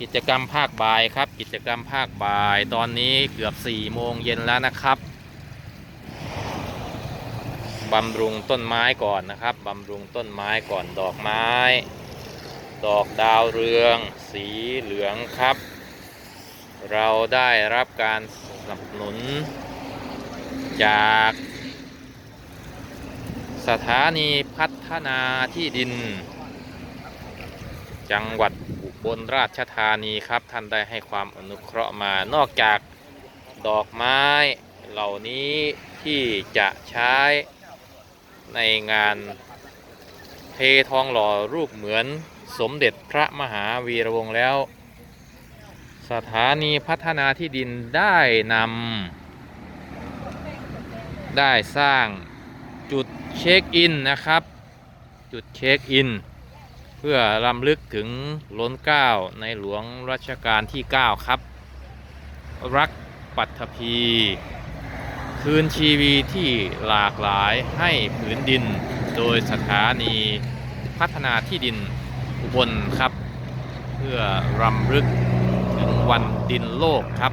กิจกรรมภาคบ่ายครับ กิจกรรมภาคบ่าย ตอนนี้เกือบ4ี่โมงเย็นแล้วนะครับบำรุงต้นไม้ก่อนนะครับบำรุงต้นไม้ก่อนดอกไม้ ดอกดาวเรือง สีเหลืองครับ เราได้รับการสนับสนุน จาก สถานีพัฒนาที่ดิน จังหวัด บลราชธานีครับ ท่านได้ให้ความอนุเคราะห์มานอกจากดอกไม้เหล่านี้ที่จะใช้ในงานเททองหล่อรูปเหมือนสมเด็จพระมหาวีระวงศ์แล้ว สถานีพัฒนาที่ดินได้นำได้สร้างจุดเช็คอินนะครับ จุดเช็คอิน พื่อรำลึกถึงล้นเก้าในหลวงรัชกาลที่ 9 ครับ รักปัทภี คืนชีวีที่หลากหลายให้ผืนดิน โดยสถานีพัฒนาที่ดินอุบลครับ เพื่อรำลึกถึงวันดินโลกครับ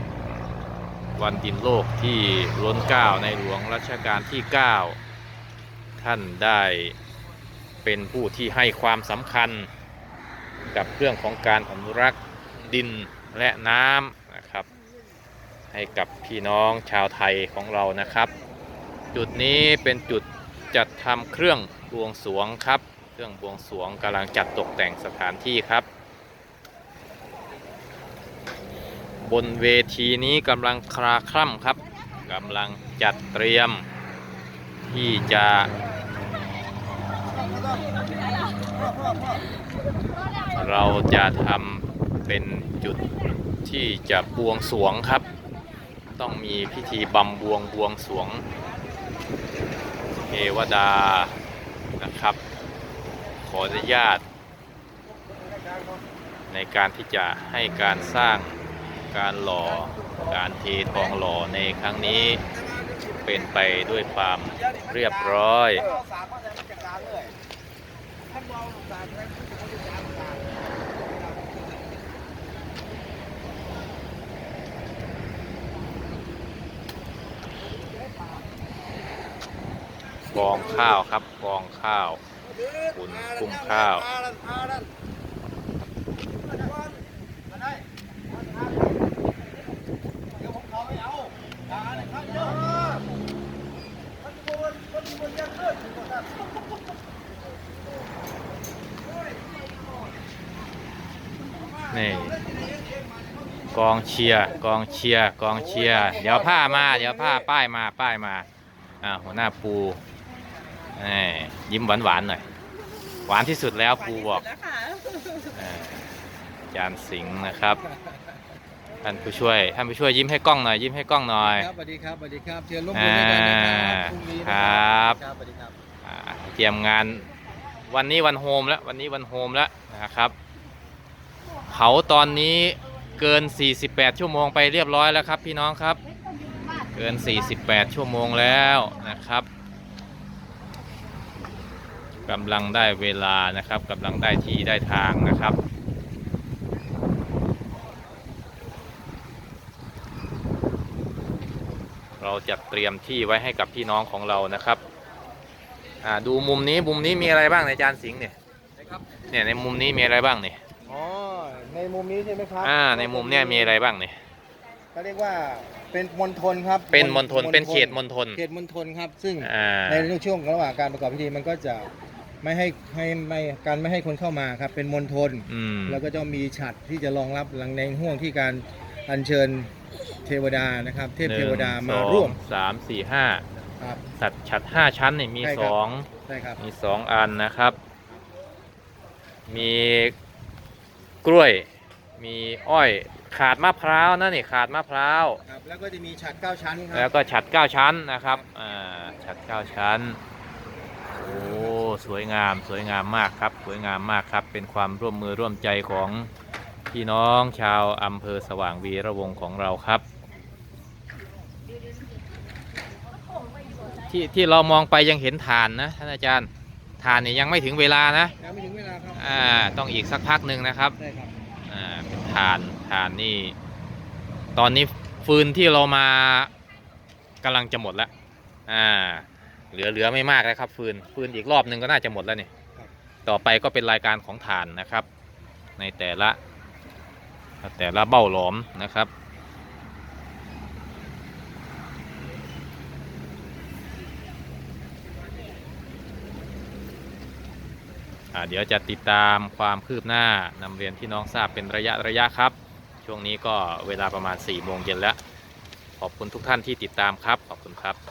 วันดินโลกที่ล้นเก้าในหลวงรัชกาลที่ 9 ท่านได้ เป็นผู้ที่ให้ความสำคัญกับเรื่องของการอนุรักษ์ดินและน้ำนะครับ ให้กับพี่น้องชาวไทยของเรานะครับ จุดนี้เป็นจุดจัดทำเครื่องบวงสรวงครับ เครื่องบวงสรวงกำลังจัดตกแต่งสถานที่ครับ บนเวทีนี้กำลังคลาคล่ำครับกำลังจัดเตรียมที่จะ เราจะทำเป็นจุดที่จะบวงสรวงครับ ต้องมีพิธีบำบวงบวงสรวงเทวดานะครับ ขออนุญาต ในการที่จะให้การสร้างการหล่อการเททองหล่อในครั้งนี้เป็นไปด้วยความเรียบร้อย กองข้าวครับกองข้าวขุนกุ้งข้าว นี่กองเชียร์กองเชียร์กองเชียร์เดี๋ยวผ้ามา เดี๋ยวผ้าป้ายมาป้ายมาอ่าหัวหน้าปูนี่ยิ้มหวานหวานๆหน่อยหวานที่สุดแล้วปูบอกอ่าอาจารย์สิงห์นะครับท่านผู้ช่วยท่านผู้ช่วยยิ้มให้กล้องหน่อยยิ้มให้กล้องหน่อยครับสวัสดีครับสวัสดีครับเชิญร่วมบุญด้วยกันนะครับพรุ่งนี้นะครับครับสวัสดีครับอ่าเตรียมงานวันนี้วันโฮมแล้ววันนี้วันโฮมแล้วนะครับเผาตอนนี้เกิน 48 ชั่วโมงไปเรียบร้อยแล้วครับ พี่น้องครับ เกิน 48 ชั่วโมงแล้วนะครับกำลังได้เวลานะครับกำลังได้ที่ได้ทางนะครับ เราจะเตรียมที่ไว้ให้กับพี่น้องของเรานะครับอ่าดูมุมนี้มุมนี้มีอะไรบ้างในจานสิงห์เนี่ยเนี่ยในมุมนี้มีอะไรบ้างเนี่ยอ๋อ ในมุมนี้ใช่ไหมครับอ่าในมุมเนี่ยมีอะไรบ้างเนี่ยเขาเรียกว่าเป็นมณฑลครับเป็นมณฑลเป็นเขตมณฑลเขตมณฑลครับ ซึ่งอ่าในช่วงระหว่างการประกอบพิธีมันก็จะไม่ให้ให้ไม่การไม่ให้คนเข้ามาครับ เป็นมณฑลอืมแล้วก็จะมีฉัดที่จะรองรับหลังในห่วงที่การอัญเชิญเทวดานะครับ เทพเทวดามาร่วมหนึ่งสองสามสี่ห้าครับสัตว์ฉัดห้าชั้นเนี่ยมีใช่ครับสองใช่ครับมีสองอันนะครับ มี กล้วย มีอ้อยขาดมะพร้าวนะนี่ขาดมะพร้าว ครับแล้วก็จะมีฉัดเก้าชั้นคแล้รัวก็ฉัดเก้าชั้นนะครับอ่าฉัดเก้าชั้นโอ้สวยงามสวยงามมากครับ สวยงามมากครับ เป็นความร่วมมือร่วมใจของพี่น้องชาวอำเภอสว่างวีระวงศ์ของเราครับ ที่ที่เรามองไปยังเห็นฐานนะท่านอาจารย์ ฐานเนี่ยยังไม่ถึงเวลานะยังไม่ถึงเวลาครับอ่าต้องอีกสักพักหนึ่งนะครับได้ครับอ่าเป็นถ่านถ่านนี่ ตอนนี้ฟืนที่เรามากำลังจะหมดแล้วอ่าเหลือเหลือไม่มากแล้วครับ ฟืนฟืนอีกรอบหนึ่งก็น่าจะหมดแล้วนี่ครับต่อไปก็เป็นรายการของถ่านนะครับ ในแต่ละ แต่ละเบ้าหลอมนะครับ เดี๋ยวจะติดตามความคืบหน้านำเรียนพี่น้องทราบเป็นระยะระยะครับ ช่วงนี้ก็เวลาประมาณ4โมงเย็นแล้ว ขอบคุณทุกท่านที่ติดตามครับ ขอบคุณครับ